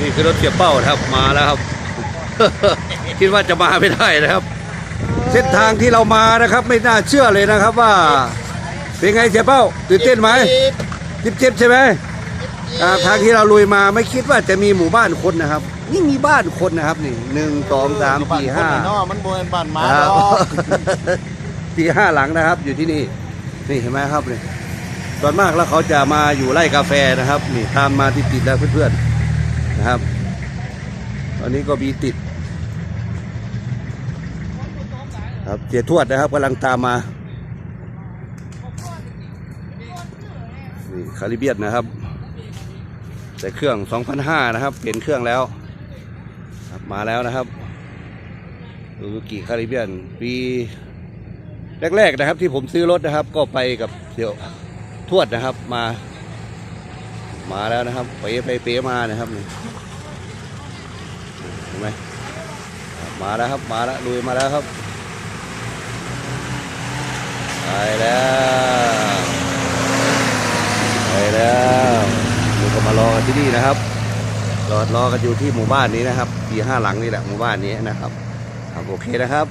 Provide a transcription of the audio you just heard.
นี่คือรถเสียเป้านะครับมาแล้วครับ คิดว่าจะมาไม่ได้นะครับ เส้นทางที่เรามานะครับ ไม่น่าเชื่อเลยนะครับว่า เป็นไงเสียเป้าตื่นเต้นไหมจิบจิบใช่ไหมอ่าทางที่เราลุยมาไม่คิดว่าจะมีหมู่บ้านคนนะครับ นี่มีบ้านคนนะครับนี่หนึ่งสองสามสี่ห้าเนาะมันโบนบ้านหมาครับเนาะสี่ห้าหลังนะครับ อยู่ที่นี่ นี่เห็นไหมครับนี่ส่วนมากแล้วเขาจะมาอยู่ไร่กาแฟนะครับ นี่ตามมาติดติดๆแล้วเพื่อนๆ นะครับ ตอนนี้ก็มีติด ครับเจียทวดนะครับกำลังตามมานี่คาริเบียนนะครับ แต่เครื่อง2,500นะครับ เปลี่ยนเครื่องแล้วครับมาแล้วนะครับซูซูกิคาริเบียนปีแรกๆนะครับที่ผมซื้อรถนะครับ ก็ไปกับเสี่ยวทวดนะครับมา มาแล้วนะครับไปไปเป๋มานะครับนี่เห็นไหมมาแล้วครับมาแล้วลุยมาแล้วครับไปแล้วไปแล้วนี่ก็มารอกันที่นี่นะครับรอรอกันอยู่ที่หมู่บ้านนี้นะครับปีห้าหลังนี่แหละหมู่บ้านนี้นะครับครับโอเคนะครับ